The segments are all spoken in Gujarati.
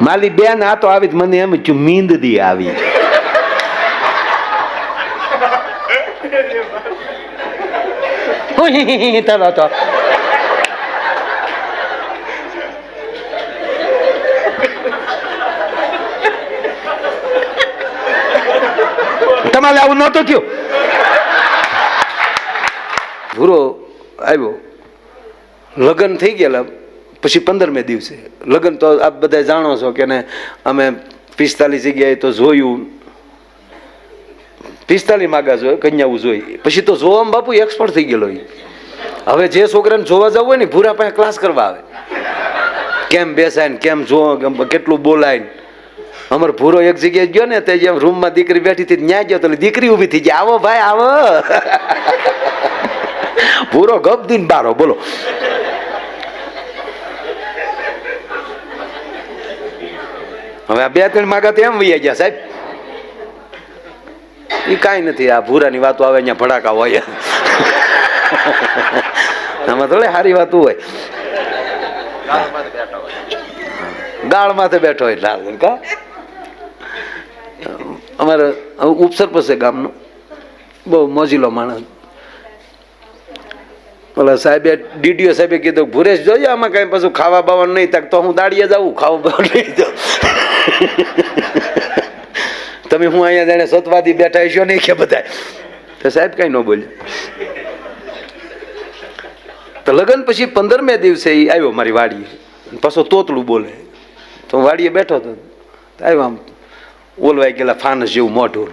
માલી બેન આ તો આવી જ મને એમ થયું મીંદદી આવી. તલો તો તમારે આવું નહોતું થયું? ભૂરો આવ્યો. લગ્ન થઈ ગયેલા. પછી પંદરમે દિવસે. લગ્ન તો આપ બધા જાણો છો કે ને અમે પિસ્તાલીસ જગ્યાએ તો જોયું. પિસ્તાલીસ માગા જો કન્યાઓ જોઈ. પછી તો જોવામાં બાપુ એક્સપર્ટ થઈ ગયેલો. હવે જે છોકરાને જોવા જવું હોય ને ભૂરા પાસે ક્લાસ કરવા આવે. કેમ બેસાય કેમ જો કેટલું બોલાય અમાર ભૂરો એક જગ્યાએ ગયો ને, તે જેમ રૂમમાં દીકરી બેઠી હતી ન્યા ગયો તો દીકરી ઊભી થઈ ગઈ. આવો ભાઈ, આવો. ભૂરો ગપ દીન બારો, બોલો. હવે આ બે ત્રણ માગા તો એમ વૈયા ગયા, સાહેબ. એ કાંઈ નથી, આ ભૂરાની વાતો આવે અહીંયા ભડાકા હોય. આમાં થોડી સારી વાત હોય. ગાળ માથે બેઠો હોય, લાલ કા? અમારે ઉપસરપંચ છે ગામનો. બહુ મોજીલો માણસ. ઓલા સાહેબે, ડીડીઓ સાહેબે કીધું, ભુરેશ જોઈએ આમાં કઈ પાછું ખાવા બાવાનું નહીં તક તો હું દાડીએ જાઉં, ખાવા બાવાનું નહીં જાઉં તમે હું અહીંયા જાણે સતવાદી બેઠા છો નહીં કે બધા તો સાહેબ કઈ ન બોલ્યો તો લગ્ન પછી પંદરમે દિવસે એ આવ્યો મારી વાડીએ. પાછો તોતલું બોલે. તો હું વાડીએ બેઠો હતો. આવ્યો આમ ઓલવાઈ ગયેલા ફાનસ જેવું મોઢું.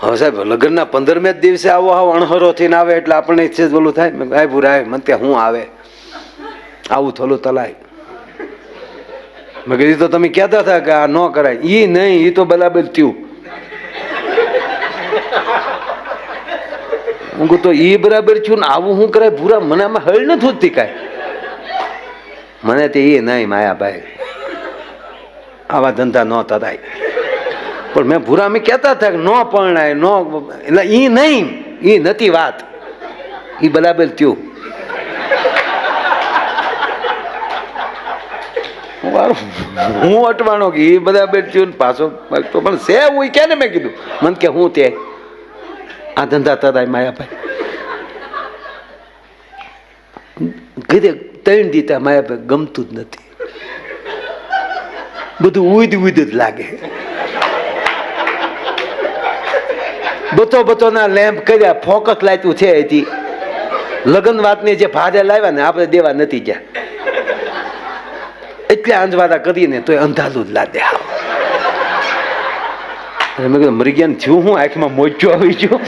હવે સાહેબ, લગ્નના પંદરમે જ દિવસે આવો આવો અણહરો થઈને આવે એટલે આપણને છે જ ઓલું થાય. ભાઈ ભૂરા મને ત્યાં હું આવે. આવું થોલું તલાય. મેં કીધું તો તમે કહેતા હતા કે આ ન કરાય. એ નહીં એ તો બરાબર થયું. હું કહું તો એ બરાબર થયું ને આવું શું કરાય? ભૂરા મને આમાં હળ નથી હોતી કાંઈ. મને તે એ નહીં, માયાભાઈ. આવા ધંધા ન થાય પણ મેં ભૂરા મેં કહેતા હતા કે ન પરણાય, ન એટલે એ નહીં એ નથી વાત. એ બરાબર થયું. હું અટવાનો કે એ બધા થયું પાછો તો પણ સે હું કે મેં કીધું? મને કે હું તે આ ધંધા તરાય માયાભાઈ. કીધે ત્રણ દીતા માયાભાઈ ગમતું જ નથી. બધું ઉદ ઉદ જ લાગે. બતો બતો ના લેમ્પ કર્યા, ફોકસ લાયતું છે હજી લગ્ન વાતની જે ભારે લાવ્યા ને, આપણે દેવા નથી ગયા. એટલે આંજવાદા કરીને તોય અંધાલું જ લાદે આવે મેં કીધું, મરી ગયા થયું હું? આંખમાં મોજો આવી ગયો.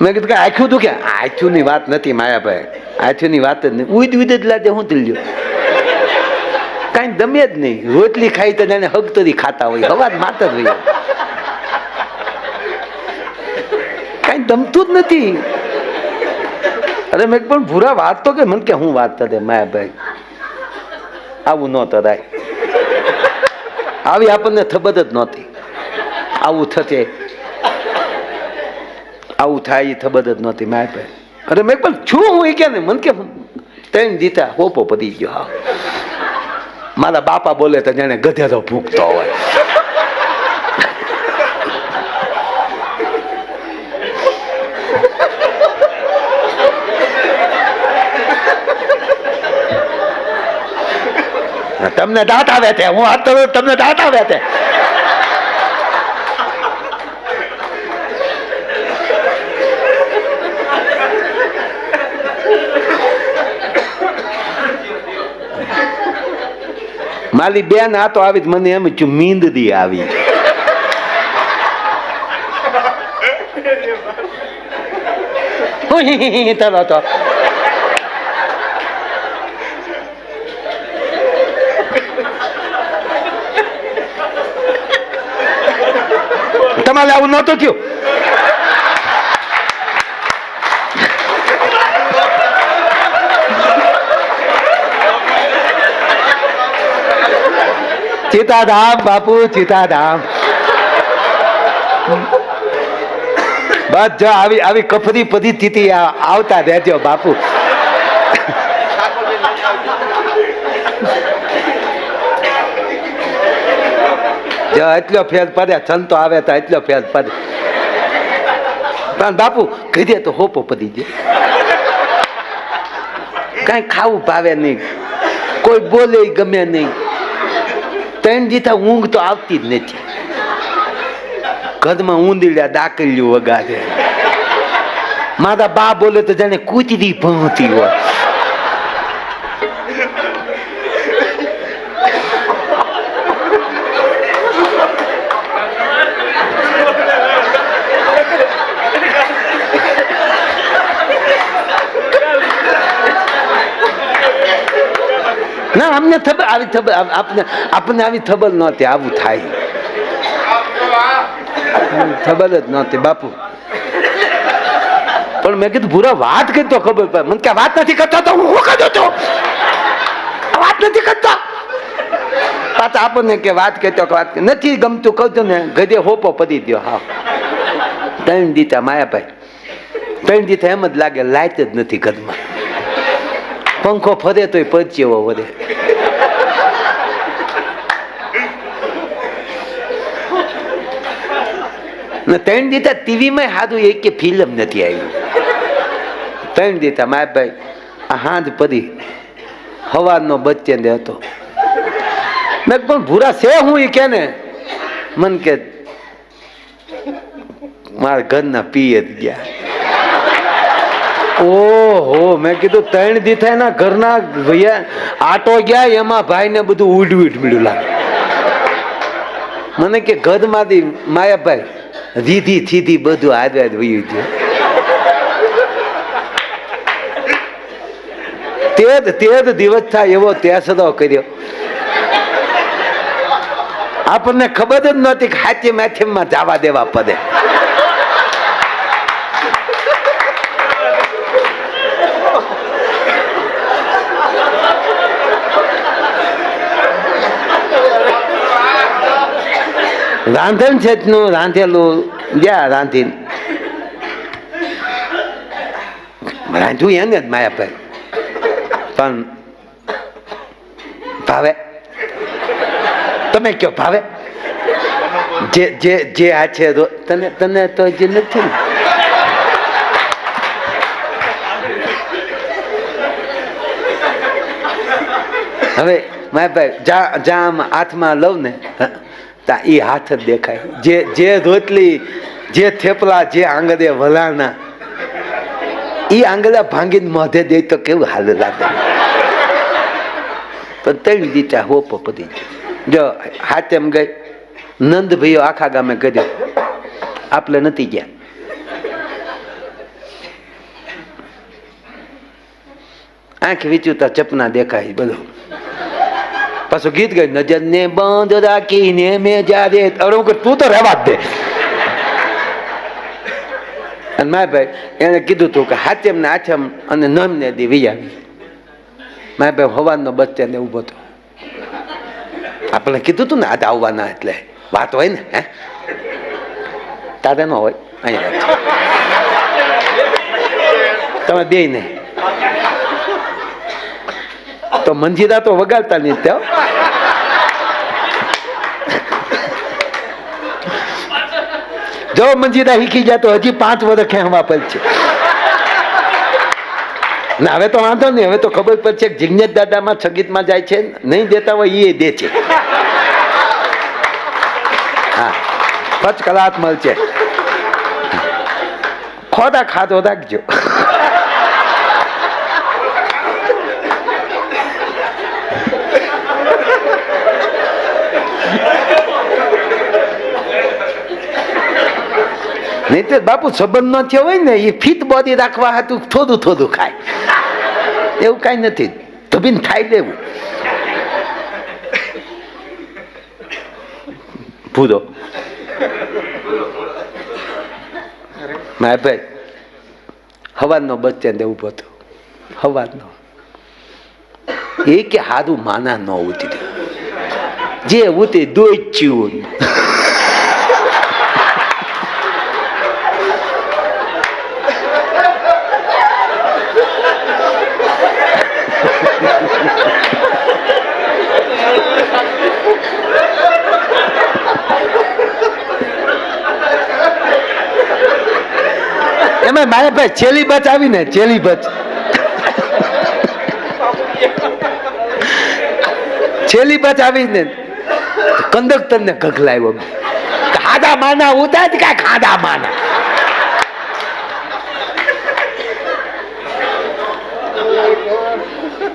મેં કીધું કે આખ્યું તું કે આખું ની વાત નથી માયાભાઈ. આખું ની વાત જ નહીં. ઉદ ઉદ જ લાદે હું દિલ્યો કાંઈ દમે જ નહીં. રોટલી ખાઈ તો જાણે હગતરી ખાતા હોય. હવા જ માતર હોય. કાંઈ દમતું જ નથી. અરે મેં પણ ભૂરા વાત તો કે? મને કે હું વાત થતે માયાભાઈ આવું ન તરાય આવી આપણને થબત જ નહોતી. આવું થશે આવું થાય એ ખબર જ નહોતી માયાભાઈ અરે મેં પણ છું હું એ કે ને મને કે ત્રણ જીતા હોપો પતી ગયો, હા. મારા બાપા બોલે તો જાણે ગધેડો ભૂખતો હોય. તમને દાંત આવે છે હું હાથ ધરું તમને દાંત આવે છે માલી બેન આ તો આવી મને એમ થયું મીંદદી આવી ચલો તો તમારે આવું નહોતું થયું. ચિતાધામ બાપુ, ચિતાધામ. બસ જો આવી આવી કફરી પધી સ્થિતિ આવતા રહેજો બાપુ. એટલો ફેર પડે, સંતો આવે તો એટલો ફેર પડે. પણ બાપુ કીધે તો હોપો પડી જાય કઈ ખાવું ભાવે નહીં. કોઈ બોલે ગમે નહીં. ત્રણ દીધા ઊંઘ તો આવતી જ નથી. ઘરમાં ઊંધીડ્યા દાકલ્યું વગાડે. મારા બા બોલે તો જાણે કૂતરી ભણતી હોય. ના, અમને ખબર આવી ખબર આપને આપણને આવી ખબર નહોતી, આવું થાય. ખબર જ નહોતી, બાપુ. પણ મેં કીધું, ભૂરા વાત કરી તો ખબર પડે. મને કે વાત નથી કરતો તો હું કરતો તો આ વાત નથી કરતો. પાછા આપણને કે વાત કરતો કે વાત કરી. નથી ગમતું, કહું ને, ગધે હોપો પડી દો હા. ત્રણ દીતા માયાભાઈ. ત્રણ દીતા એમ જ લાગે, લાઈટ જ નથી ઘરમાં પંખો ફરે તોય જેવો વધે? ત્રણ દીતા ટીવીમાં સારું એક કે ફિલ્મ નથી આવી. ત્રણ દીતા માય ભાઈ, આ હાંજ પડી. હવારનો બચ્ચે હતો. મેં પણ ભૂરા છે હું એ કે ને મન કે, મારા ઘરના પીએ જ ગયા. ઓહો, મેં કીધું ત્રણ દી થાય ના ઘરના ભૈયા આટો ગયા, એમાં ભાઈને બધું ઉડ ઉડ મળ્યું લાગે. મને કે ઘરમાંથી માયાભાઈ રીધી થીધી બધું આદવાદ વયું થયું તે જ તે જ દિવસ થાય એવો ત્યાસદો કર્યો. આપણને ખબર જ નહોતી કે હાચી માથેમાં જવા દેવા પડે. રાંધણ છે નું રાંધેલું ગયા રાંધીને રાંધ્યું એને જ માયાભાઈ પણ ભાવે. તમે કયો ભાવે? જે જે જે આ છે તને તને તો જે નથી ને. હવે માયાભાઈ જા જા આમ હાથમાં લઉં ને હ, તા એ હાથ જ દેખાય. જે જે ધોતલી જે થેપલા, જે આંગળે વલાના એ આંગળા ભાંગીને મોઢે દે તો કેવું હાલ લાગે. પણ ત્રણ દીચા હોપો પડી જો હાથેમ ગઈ નંદ ભાઈઓ આખા ગામે કર્યો. આપણે નથી ગયા. આંખ વિચુતા ચપના દેખાય બધું. પાછું ગીત ગઈ નજર ને બંધ રાખીને મેં જ્યારે અરે હું તું તો રહેવા જ દે. અને મારા ભાઈ એને કીધું તું કે હાથેમ ને આઠમ અને નમ ને દી વિયાવી માય ભાઈ હવાનો બસ ને ઊભો હતો આપણે કીધું તું ને આજે આવવાના એટલે વાત હોય ને, હે? તારે ન હોય, અહીંયા તમે બે નહીં. તો મંજીરા તો વગાડતા નહીં ત્યાં. જો મંજીરા શીખી જાય તો હજી પાંચ વર્ષ ખેંચવા છે ના, હવે તો વાંધો નહીં, હવે તો ખબર પડશે જિજ્ઞેશ દાદામાં છગીતમાં જાય છે, નહીં દેતા હોય એ દે છે. હા, પચ કલાક મળશે. ખોદા ખાધો રાખજો નહીં તો બાપુ સંબંધ ન થયો હોય ને, એ ફિટ બોડી રાખવા હતું થોડું થોડું ખાય. એવું કાંઈ નથી. ધબીને ખાઈ લેવું. ભૂદો મારા ભાઈ હવાનો બસ સ્ટેન્ડ ઊભો હતો હવાનો એ કે હારું માના ન ઉતરી જે ઉતરી દોચ્યું. એમાં મારે ભાઈ છેલ્લી બચ આવી ને છેલ્લી બચ. છેલ્લી બચ આવી ને કંડક્ટર ને ગગલાવ્યો ખાધા માના ઉતા જ કા ખાધા માના?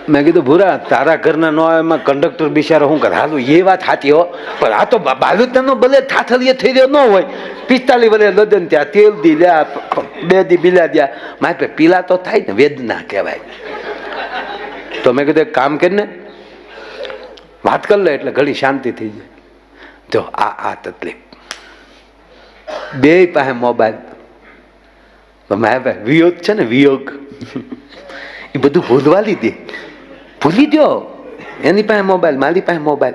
મેં કીધું, ભૂરા, તારા ઘરના નો એમાં કંડક્ટર બિચારો શું કરે? હાલું, એ વાત સાચી હો. પણ આ તો બાલુતનો ભલે થાથલીએ થઈ રહ્યો ન હોય. પિસ્તાલી ભલે લદન ત્યાં તેલ દી લ્યા બે દી બિલા દ્યા. મારે પીલા તો થાય ને, વેદના કહેવાય. તો મેં કીધું કામ કરીને વાત કરી લે એટલે ઘણી શાંતિ થઈ જાય. જો, આ આ તકલીફ. બે પાસે મોબાઈલ. મારા ભાઈ વિયોગ છે ને, વિયોગ. એ બધું ભૂલવા લીધી. ભૂલી દો એની પાસે મોબાઈલ, મારી પાસે મોબાઈલ.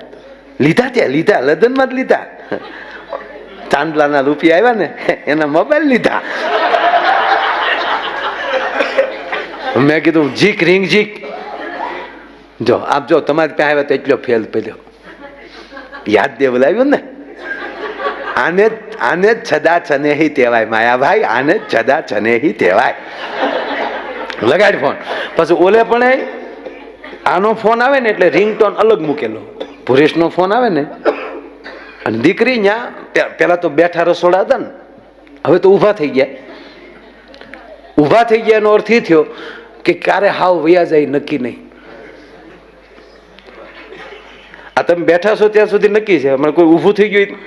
લીધા ત્યાં, લીધા લદનમાં જ લીધા. ચાંદલાના રૂપિયા આવ્યા ને, એના મોબાઈલ લીધા. મેં કીધું, જીક, રિંગ જીક. જો આપ જો, તમારી પાસે આવ્યા તો એટલો ફેલ પેલો યાદ દેવલાવ્યું ને? આને આને છદા છનેહી કહેવાય, માયાભાઈ, આને છદા છનેહી કહેવાય. લગાડ ફોન. પછી ઓલે પણ આનો ફોન આવે ને એટલે રિંગટોન અલગ મૂકેલો. ભુરેશનો ફોન આવે ને. અને દીકરી ત્યાં પેલા તો બેઠા રસોડા હતા ને. હવે તો ઊભા થઈ ગયા. ઊભા થઈ ગયા એનો અર્થ એ થયો કે ક્યારે હાવ વયા જાય નક્કી નહીં. આ તમે બેઠા છો ત્યાં સુધી નક્કી છે. હમણાં કોઈ ઊભું થઈ ગયું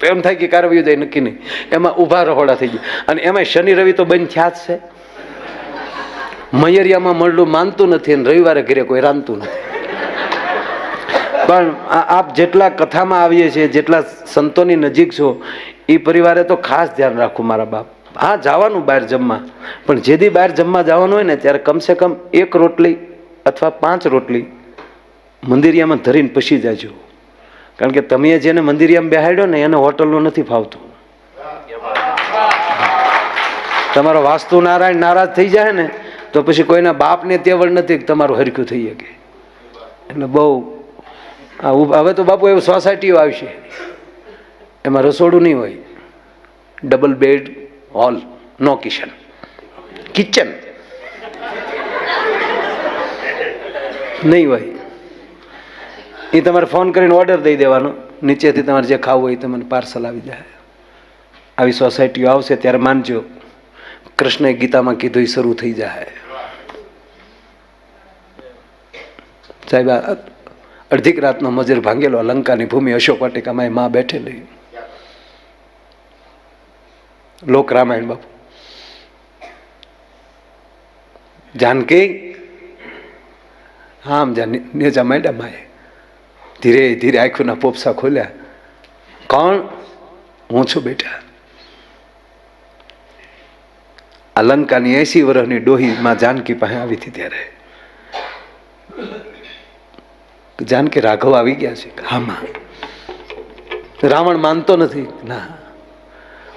તો એમ થાય કે ક્યારે વયું જાય નક્કી નહીં. એમાં ઊભા રહોડા થઈ ગયા. અને એમાં શનિ રવિ તો બંધ થયા જ છે. મયરિયામાં મળલું માનતું નથી અને રવિવારે ઘરે કોઈ રાંધતું નથી. પણ આપ જેટલા કથામાં આવીએ છીએ, જેટલા સંતોની નજીક છો એ પરિવારે તો ખાસ ધ્યાન રાખવું મારા બાપ. હા જવાનું બહાર જમવા. પણ જેથી બહાર જમવા જવાનું હોય ને, ત્યારે કમસે કમ એક રોટલી અથવા પાંચ રોટલી મંદિરિયામાં ધરીને પસી જાજો. કારણ કે તમે જેને મંદિરિયામાં બેહાડ્યો ને, એને હોટલનું નથી ફાવતું. તમારો વાસ્તુ નારાયણ નારાજ થઈ જાય ને, તો પછી કોઈના બાપને તેવળ નથી તમારું હરખ્યું થઈ શકે. એટલે બહુ આ હવે તો બાપુ એવું સોસાયટીઓ આવશે. એમાં રસોડું નહીં હોય. ડબલ બેડ હોલ નો કિચન કિચન નહીં હોય એ તમારે ફોન કરીને ઓર્ડર દઈ દેવાનો. નીચેથી તમારે જે ખાવું હોય તમને પાર્સલ આવી જાય. આવી સોસાયટીઓ આવશે ત્યારે માનજો. કૃષ્ણએ ગીતામાં કીધું એ શરૂ થઈ જાય. સાહેબ અડધીક રાતનો મજર ભાંગેલો, લંકાની ભૂમિ અશોક વાટિકામાં એ માં બેઠેલી. લોક રામાયણ બાપુ. જાનકી? આમ જા નેજા માંડ્યા માએ. ધીરે ધીરે આંખોના પોપસા ખોલ્યા. કોણ? હું છું બેટા. આ લંકાની એસી વર્ષની ડોહી માં જાનકી પાસે આવી હતી ત્યારે. જાનકી રાઘવ આવી ગયા છે. હામાં રાવણ માનતો નથી. ના.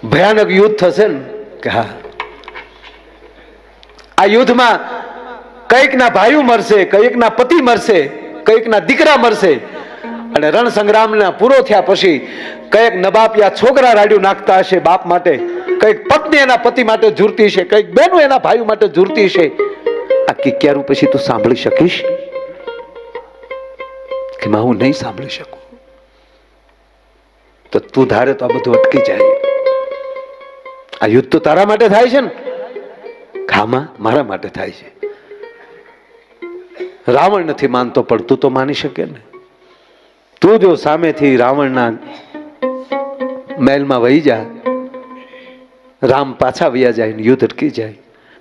ભયાનક યુદ્ધ થશે ને? કે હા. આ યુદ્ધમાં કંઈક ના ભાઈઓ મરશે કંઈક ના પતિ મરશે કંઈક ના દીકરા મરશે. અને રણ સંગ્રામના પૂરો થયા પછી કંઈક નબાપિયા છોકરા રાડ્યું નાખતા હશે બાપ માટે કંઈક પત્ની એના પતિ માટે ઝૂરતી છે કંઈક બેનો એના ભાઈઓ માટે ઝૂરતી છે આ કિક્યારું પછી તું સાંભળી શકીશ? કે હું નહીં સાંભળી શકું. તો તું ધારે તો આ બધું અટકી જાય. આ યુદ્ધ તો તારા માટે થાય છે ને? ખામાં, મારા માટે થાય છે. રાવણ નથી માનતો, પણ તું તો માની શકે ને. તું જો સામેથી રાવણના મહેલમાં વહી જા, રામ પાછા વ્યા જાય ને યુદ્ધ અટકી જાય.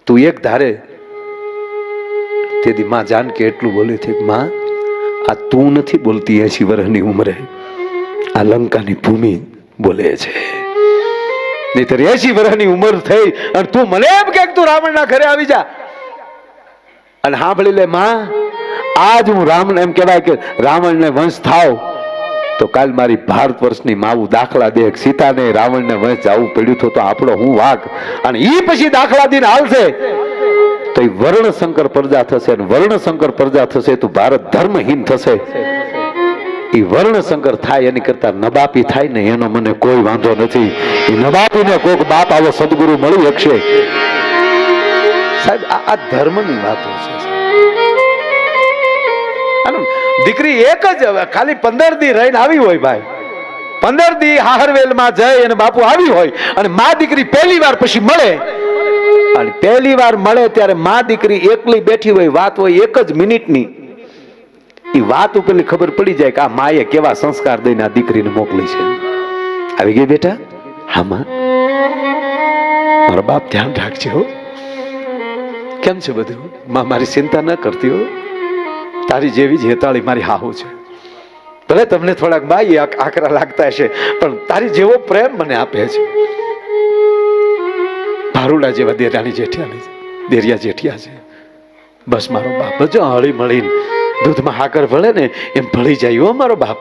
તું એક ધારે. તેથી માં જાનકી એટલું બોલી હતી માં, આ તું નથી બોલતી, એસી વર્ષની ઉંમરે. આ લંકાની ભૂમિ બોલે છે. નહીતર એસી વર્ષની ઉંમર થઈ અને તું મને એમ કે તું રાવણના ઘરે આવી જા. અને સાંભળી લે માં, આજ હું રામ એમ કહેવાય કે રાવણને વંશ થાવ, તો કાલ મારી ભારત વર્ષની માવું દાખલા દે, સીતાને રાવણને વંશ જવું પડ્યું તો આપણો હું વાઘ. અને ઈ પછી દાખલા દિન હાલશે. તો એ વર્ણ શંકર પ્રજા થશે અને વર્ણ શંકર પ્રજા થશે તો ભારત ધર્મહીન થશે. એ વર્ણ થાય, એની કરતા નબાપી થાય ને, એનો મને કોઈ વાંધો નથી. એ નબાપીને કોક બાપ આવો સદગુરુ મળી શકશે. સાહેબ, આ ધર્મની વાતો છે દીકરી એક જ ખાલી પંદર દી રહીને આવી હોય ભાઈ. પંદર દી હાહરવેલમાં જઈ અને બાપુ આવી હોય અને મા દીકરી પહેલી વાર પછી મળે. અને પહેલી વાર મળે ત્યારે મા દીકરી એકલી બેઠી હોય, વાત હોય એક જ મિનિટની. વાત ઉપરની ખબર પડી જાય કે આ માએ કેવા સંસ્કાર દઈને આ દીકરીને મોકલી છે. આવી ગઈ બેટા? હા, માં. મારો બાપ ધ્યાન રાખજે, હો. કેમ છે બધું? માં, મારી ચિંતા ન કરતી, હો. તારી જેવી જ હેતાળી મારી હાહુ છે. ભલે તમને થોડાક બાઈ આકરા લાગતા હશે, પણ તારી જેવો પ્રેમ મને આપે છે. ભારુડા જેવા દેરાણી જેઠિયાની દેરિયા જેઠિયા છે. બસ મારો બાપ જો હળી મળીને દૂધમાં હાકર ભળે ને એમ ભળી જાય હો બાપ.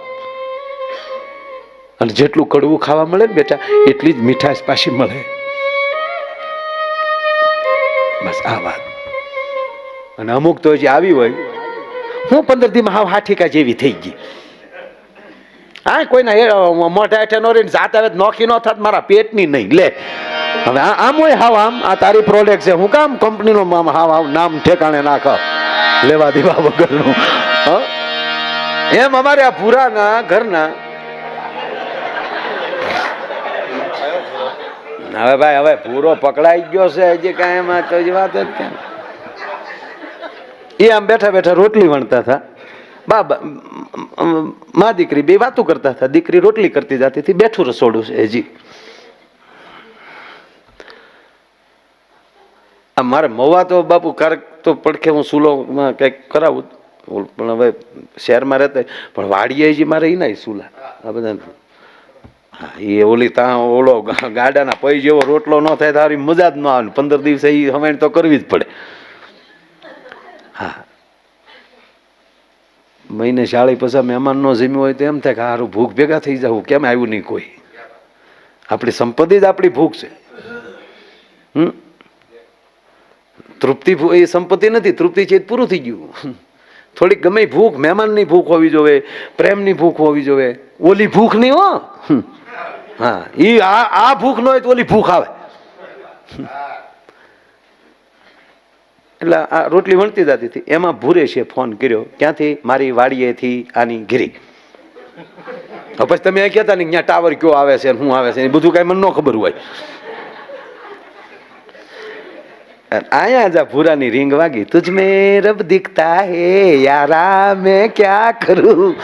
અને જેટલું કડવું ખાવા મળે ને બેટા, એટલી જ મીઠાશ પાછી મળે. બસ આ વાત. અને અમુક તો હજી આવી હોય. હું પંદર દીમાં હાવ હાઠીકા જેવી થઈ ગઈ. હા, કોઈના મોઢા હેઠે નો રહીને જાત આવે નોખી નો થાત, મારા પેટની નહીં. લે, હવે આમ હોય હાવ આમ, આ તારી પ્રોડક્ટ છે. હું કામ કંપનીનો આમ હાવ હાવ નામ ઠેકાણે નાખ લેવા દેવા વગરનું? એમ અમારે આ ભૂરાના ઘરના. હવે ભાઈ, હવે પૂરો પકડાઈ ગયો છે, હજી કાંઈ એમાં તો વાત જ ક્યાં એ આમ બેઠા બેઠા રોટલી વણતા હતા. બાબા, મા દીકરી બે વાતો કરતા હતા. દીકરી રોટલી કરતી જતી હતી, બેઠું રસોડું છે હજી. આ મારે મવા તો બાપુ ક્યારેક તો પડખે હું સુલોમાં કંઈક કરાવું. પણ હવે શહેરમાં રહેતા પણ વાડીએ જે મારે એ ના સુલા. આ બધા એ ઓલી ત્યાં ઓલો ગાડાના પૈ જેવો રોટલો ન થાય તારી મજા જ ન આવે. પંદર દિવસે એ હવાણ તો કરવી જ પડે. હા. મહિને શાળી પછી મહેમાન નો જમ્યું હોય તો એમ થાય કે હારું ભૂખ ભેગા થઈ જવું કેમ આવ્યું નહીં કોઈ? આપણી સંપત્તિ જ આપણી ભૂખ છે. હમ? તૃપ્તિ એ સંપત્તિ નથી, તૃપ્તિ છે પૂરું થઈ ગયું. થોડીક ગમે ભૂખ, મહેમાનની ભૂખ હોવી જોવે, પ્રેમની ભૂખ હોવી જોવે, ઓલી ભૂખ નહીં હો. હા એ આ ભૂખ ન હોય તો ઓલી ભૂખ આવે. એટલે આ રોટલી વણતી જતી હતી. એમાં ભૂરેશે ફોન કર્યો. ક્યાંથી? મારી વાડીએથી આની ગીરી પછી તમે એ કહેતા ને ત્યાં ટાવર કયો આવે છે શું આવે છે એ બધું કાંઈ મને ન ખબર હોય. આયા જા ભૂરાની રીંગ વાગી. તુજ મેં રબ દીખતા હે, યારા મેં ક્યાં કરું?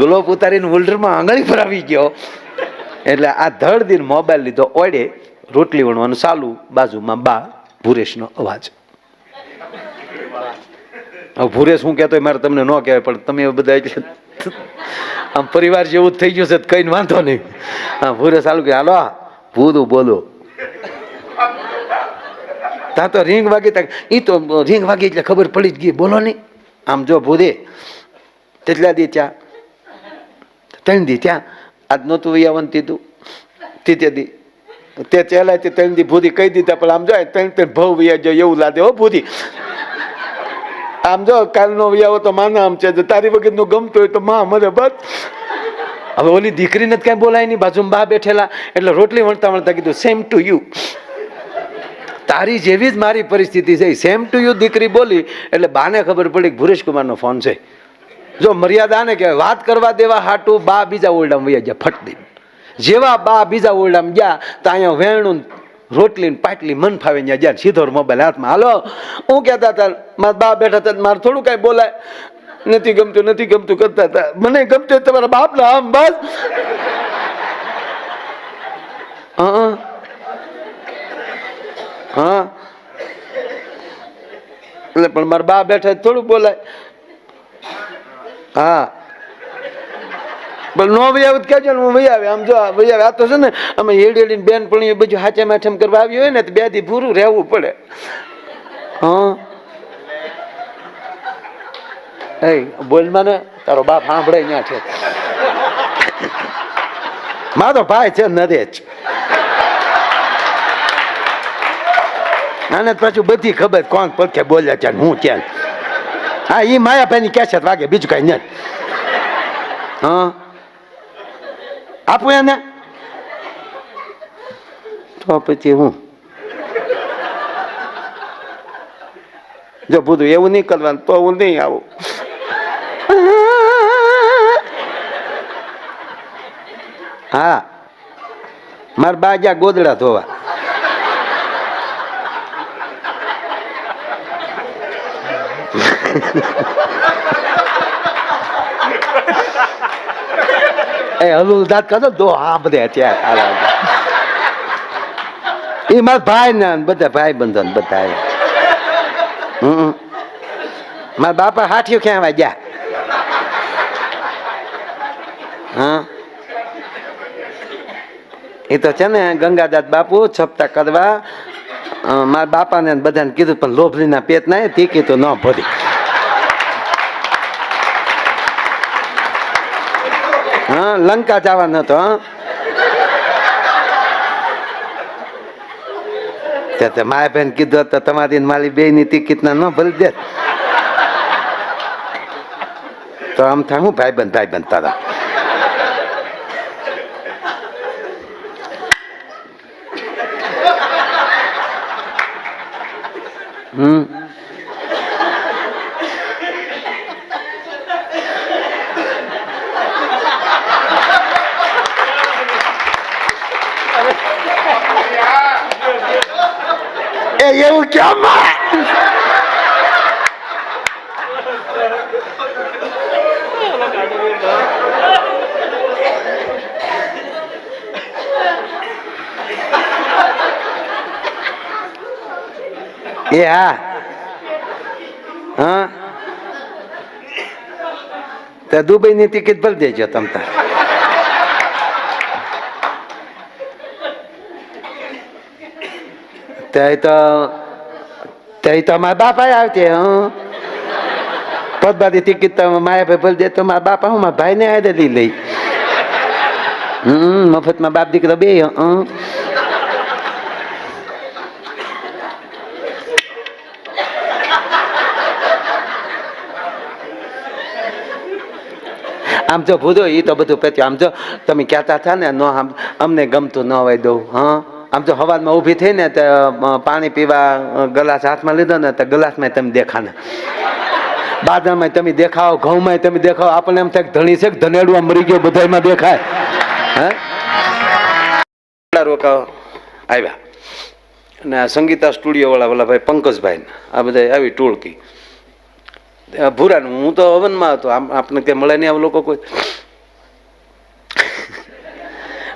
ગ્લોબ ઉતારીને હોલ્ડરમાં આંગળી પર ગયો. એટલે આ ધડ દિન મોબાઈલ લીધો. ઓડે રોટલી વણવાનું ચાલુ. બાજુમાં બા ભૂરેશનો અવાજ. ભૂરેશ હું કહેતો મારે તમને ન કહેવાય, પણ તમે બધા એટલે આમ પરિવાર જેવું થઈ ગયું છે, તો કઈ વાંધો નહીં. હા ભૂરેશ હાલું કે હાલો ભૂરું બોલો. ત્યાં તો રીંગ વાગી તા એ તો રીંગ વાગી એટલે ખબર પડી જ ગઈ. બોલો નહીં આમ જો ભૂરે તેટલા દી ત્યાં ત્રણ દી ત્યાં આજ નહોતું વૈયાવન તીધું તીતે. દી. તે ચેલા તે ત્રણ દી ભૂરી કહી દીધા, પણ આમ જો ત્રણ ત્રણ ભવ વૈયા જો એવું લાદે હો ભૂદી આમ જો કાલનો વૈયાવો તો માના આમ છે તારી વગરનું ગમતું હોય તો માં મને બસ. હવે ઓલી દીકરીને જ કાંઈ બોલાય નહીં, બાજુમાં બા બેઠેલા, એટલે રોટલી વણતા વણતા કીધું સેમ ટુ યુ તારી જેવી જ મારી પરિસ્થિતિ છે સેમ ટુ યુ દીકરી બોલી, એટલે બાને ખબર પડી કે ભુરેશ કુમારનો ફોન છે. જો મર્યાદા ને કહેવાય, વાત કરવા દેવા હાટું, બા બીજા ઓરડામાં વૈયા ગયા, ફટ દઈને જેવા બા બીજા ઓરડામાં ગયા, તો અહીંયા વેણું રોટલી પાટલી મન ફાવે ત્યાં જ્યાં સીધો મોબાઈલ હાથમાં. હાલો, હું કહેતા હતા, મારા બા બેઠા હતા મારે થોડું કાંઈ બોલાય. નથી ગમતું નથી ગમતું, કરતા હતા. મને ગમતું તમારા બાપના આમ બસ. હા હા. એટલે પણ મારા બા બેઠા થોડું બોલાય. હા. પણ નો ભાઈ આવે કહેજો ને હું ભાઈ આવે. આમ જો ભાઈ આવે. આ તો છે ને અમે હેડી હેડીને બેન પણ એ બધું હાચે માઠેમ કરવા આવી હોય ને તો બેથી પૂરું રહેવું પડે. હા? એ બોલ મને તારો બાપ સાંભળે ત્યાં છે. મારો ભાઈ છે નરેજ. આને તો પાછું બધી ખબર કોણ પડખે બોલ્યા છે હું ક્યાં હા એ માયાભાઈની કેસેટ વાગે, બીજું કઈ નહીં. હા? આપું એને? તો પછી હું? જો બધું એવું નહીં કરવાનું, તો હું નહીં આવું. હા. મારા બા ગયા ગોદડા ધોવા. એ હલું દાંત કરો દો હા બધે અત્યારે એ મારા ભાઈ ના બધા ભાઈ બંધન બધા હમ મારા બાપા હાથીઓ ક્યાં ગયા હા? એ તો છે ને ગંગાદાસ બાપુ છપતા કરવા મારા બાપાને બધાને કીધું પણ લોભલીના પેટ ના તે કીધું ન ભરી. હા, લંકા જવાનો હતો, હા. તો બેન કીધું તો તમારી મારી બે ની ટિકિટ ના ન ભરી દે. તો આમ થાય હું ભાઈ બંધ ભાઈ બંધ તારા. હમ. એ એવું કેમ એ હા. હા. તો દુબઈની ટિકિટ ભરી દેજો તમ ત્યાં તો ત્યાં તો મારા બાપા આવતે, હું? પદબાદી ટિકિટ તો માયા ભાઈ ભરી દે, તો મારા બાપા હું, મારા ભાઈને આદે લઈ લઈ. હમ, મફતમાં બાપ દીકરો બે, હં? આમ જો ભૂદો એ તો બધું પત્યું આમ જો તમે કહેતા હતા ને, ન અમને ગમતું ન હોય દઉં, હા? આમ તો હવામાં ઊભી થઈ ને તો પાણી પીવા ગ્લાસ હાથમાં લીધો ને તો ગ્લાસમાં તમે દેખાને. બાદમાં તમે દેખાઓ ઘઉંમાં તમે દેખાઓ આપણને એમ થાય ધણી છે કે ધનેડું આમ મરી ગયો બધામાં દેખાય. હા? રોકાઓ. આવ્યા. અને સંગીતા સ્ટુડિયો વાળા ભાઈ પંકજભાઈ આ બધા આવી ટોળકી. ભૂરાનું, હું તો હવનમાં હતો. આમ આપણને કે મળે નહીં આ લોકો કોઈ?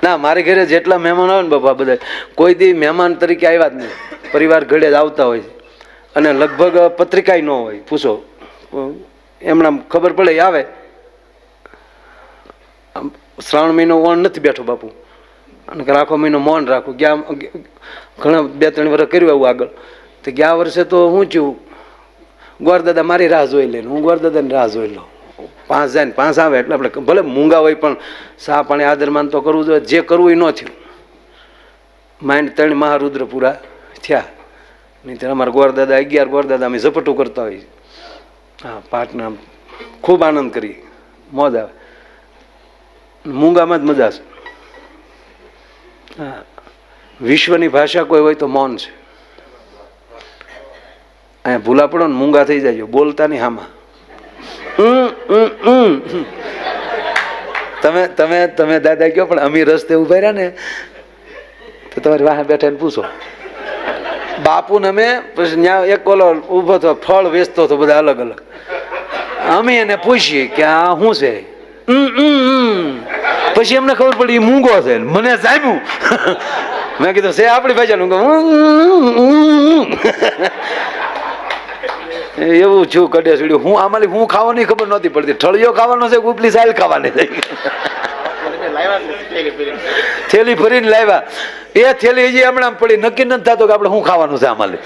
ના, મારી ઘરે જેટલા મહેમાન આવે ને બાપા બધા કોઈ દી મહેમાન તરીકે આવ્યા જ નહીં. પરિવાર ઘડે જ આવતા હોય અને લગભગ પત્રિકાય ન હોય. પૂછો એમના ખબર પડે આવે. શ્રાવણ મહિનો ઓણ નથી બેઠો બાપુ. અને આખો મહિનો મૌન રાખું. ગયા, ઘણા બે, ત્રણ વર્ષ કર્યું આવું આગળ. તો ગયા વર્ષે તો હું થયું, ગોરદાદા મારી રાહ જોઈ લે હું ગોરદાદાની રાહ જોઈ લઉં. પાંચ જાય ને પાંચ આવે એટલે આપણે ભલે મૂંગા હોય પણ સા પાણી આદરમાન તો કરવું જોઈએ. જે કરવું એ ન થયું. માઇન્ડ ત્રણ મહારુદ્ર પૂરા થયા. નહીં ત્યારે અમારા ગોરદાદા અગિયાર ગોરદાદા અમે ઝપટું કરતા હોઈએ. હા, પાટના ખૂબ આનંદ કરીએ. મોજ આવે. મૂંગામાં જ મજા છે. હા, વિશ્વની ભાષા કોઈ હોય તો મૌન છે. અહીંયા ભૂલા પડો ને, મૂંગા થઈ જાય બોલતા નહીં હામાં. તમે તમે તમે દાદા કહો પણ અમી રસ્તે ઊભા રહ્યા ને, તો તમારી વાહ બેઠા ને પૂછો. બાપુ ને અમે ત્યાં એક ઓલો ઊભો તો ફળ વેચતો હતો બધા અલગ અલગ. અમે એને પૂછીએ કે આ શું છે. પછી એમને ખબર પડી મૂંગો છે. મને જામ્યું મેં કીધું, છે આપણી ભાષાનું. એવું છું કડે સુડ્યું. હું આમાં હું ખાવાની ખબર નહોતી પડતી. ઠળિયો ખાવાનો છે ઉપલી સાઈલ ખાવાની થેલી ભરીને લાવ્યા. એ થેલી હજી હમણાં પડી. નક્કી નથી થતો કે આપણે શું ખાવાનું છે આમાં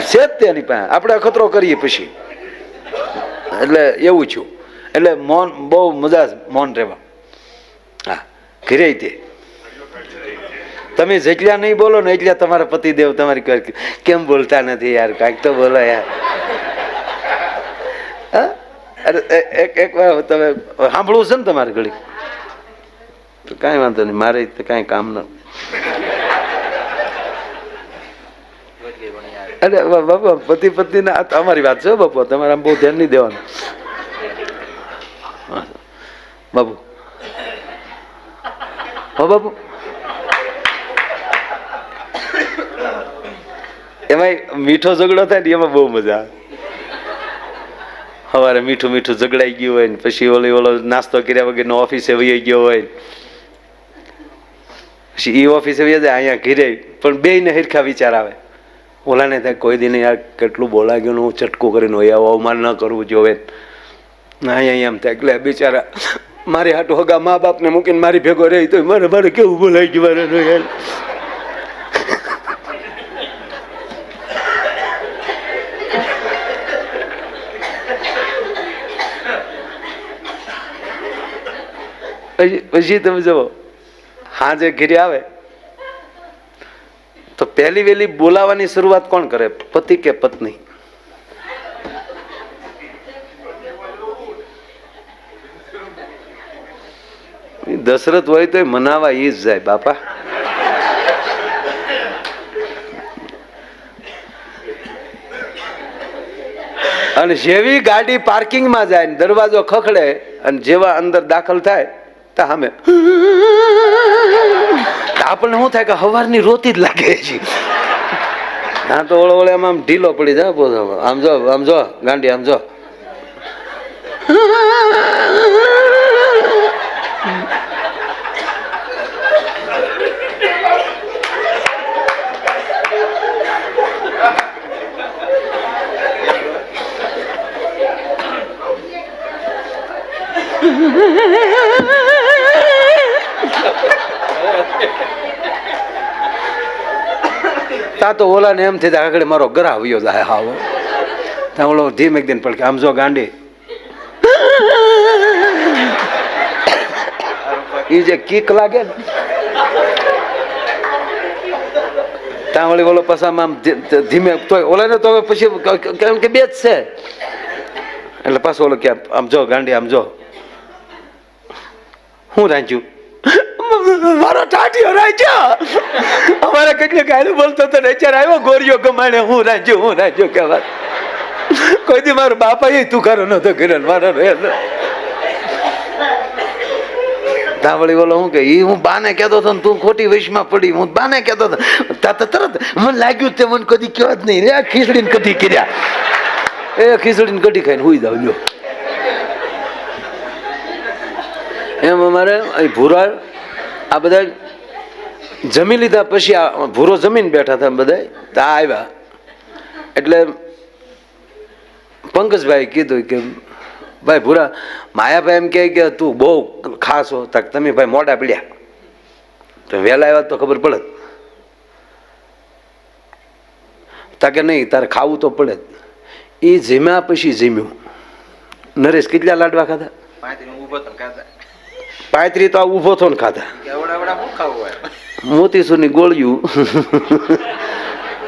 છે જ તેની પાસે. આપણે અખતરો કરીએ પછી. એટલે એવું છું. એટલે મૌન, બહુ મજા મૌન રહેવા. હા, ઘરે તે. તમે જેટલા નહીં બોલો ને એટલા તમારા પતિદેવ તમારી કેમ બોલતા નથી યાર? કાંઈક તો બોલો યાર. હા? અરે એક એક વાર તમે સાંભળવું છે ને તમારે ઘડી તો કાંઈ વાંધો નહીં, મારે તો કાંઈ કામ ન અરે બાપા, પતિ પત્ની ના અમારી વાત છે બાપુ, તમારે આમ બહુ ધ્યાન નહીં દેવાનું. બાપુ હો, બાપુ એમાંય મીઠો ઝઘડો થાય ને એમાં બહુ મજા આવે સવારે મીઠું મીઠું ઝઘડાઈ ગયું હોય ને પછી ઓલી ઓલો નાસ્તો કર્યા વગરનો ઓફિસે વહી ગયો હોય પછી એ ઓફિસે વહી જાય, અહીંયા ઘીરે પણ બે ને હરખા વિચાર આવે. ઓલાને ત્યાં કોઈ દિન યાર કેટલું બોલા ગયું હું ચટકું કરીને હોય, આવું અવમાન ન કરવું જોવે ના. અહીંયા એમ થાય, એટલે બિચારા મારી હાટુ હગા મા બાપને મૂકીને મારી ભેગો રહી તો મારે મારે કેવું બોલાઈ ગયું મારે પછી પછી તમે જુઓ, હાજે ઘેરે આવે, તો પહેલી વહેલી બોલાવાની શરૂઆત કોણ કરે? પતિ કે પત્ની? દશરથ હોય તો મનાવા એ જ જાય, બાપા. અને જેવી ગાડી પાર્કિંગમાં જાય દરવાજો ખખડે અને જેવા અંદર દાખલ થાય તો સામે આપણને શું થાય કે હવારની રોતી જ લાગે છે ના તો ઓળો ઓળે આમ ઢીલો પડી જાય. આમ જો આમ જો, ગાંડી, આમ જો તા તો ઓલાને એમ થઈ જાય આગળ મારો ગરા આવ્યો જાય હાવ. ત્યાં ઓલો ધીમે એક દિન પડકે આમ જો ગાંડી. એ જે કીક લાગે ને. ત્યાં વળી ઓલો પસામાં આમ ધીમે તો ઓલાને તો પછી કેમ કે બે જ છે. એટલે પાછો ઓલો કે, આમ જો ગાંડી, આમ જો. હું રાંધ્યું? મારો ટાટિયો રાંચ્યો અમારે કેટલી ગાડી બોલતો તો અત્યારે આવ્યો, ગોરીઓ ગમાણે હું રાંચ્યો હું રાંધ્યો કે વાત મારો બાપા એ તું કરો નતો કર્યો મારો ધાવળી બોલો હું કે, ઈ હું બાને કહેતો હતો તું ખોટી વૈશમાં પડી, હું બાને કહેતો હતો. તરત મને લાગ્યું તે મને કદી કહેવા જ નહીં. રે ખીચડીને કઢી કર્યા. એ ખીચડીને કઢી ખાઈને હુઈ જાવ લ્યો. એમ અમારે અહીં ભૂરા આ બધા જમી લીધા પછી આ ભૂરો જમીન બેઠા હતા બધા તો આવ્યા. એટલે પંકજભાઈ કીધું કે, ભાઈ ભૂરા, માયાભાઈ એમ કહે કે તું બહુ ખાસ હો તક તમે ભાઈ મોડા પીડ્યા. તો વહેલા આવ્યા તો ખબર પડે. તાકે નહીં, તારે ખાવું તો પડે એ જીમ્યા પછી જીમ્યું. નરેશ કેટલા લાડવા ખાધા. પાયત્રી તો ઊભો થો ને ખાધા. મોતીસુરની ગોળિયું.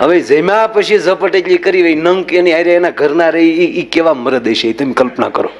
હવે જેમાં પછી ઝપટ એટલી કરી હોય નંક એની હારે એના ઘરના રહી એ કેવા મરદ હશે તમે કલ્પના કરો.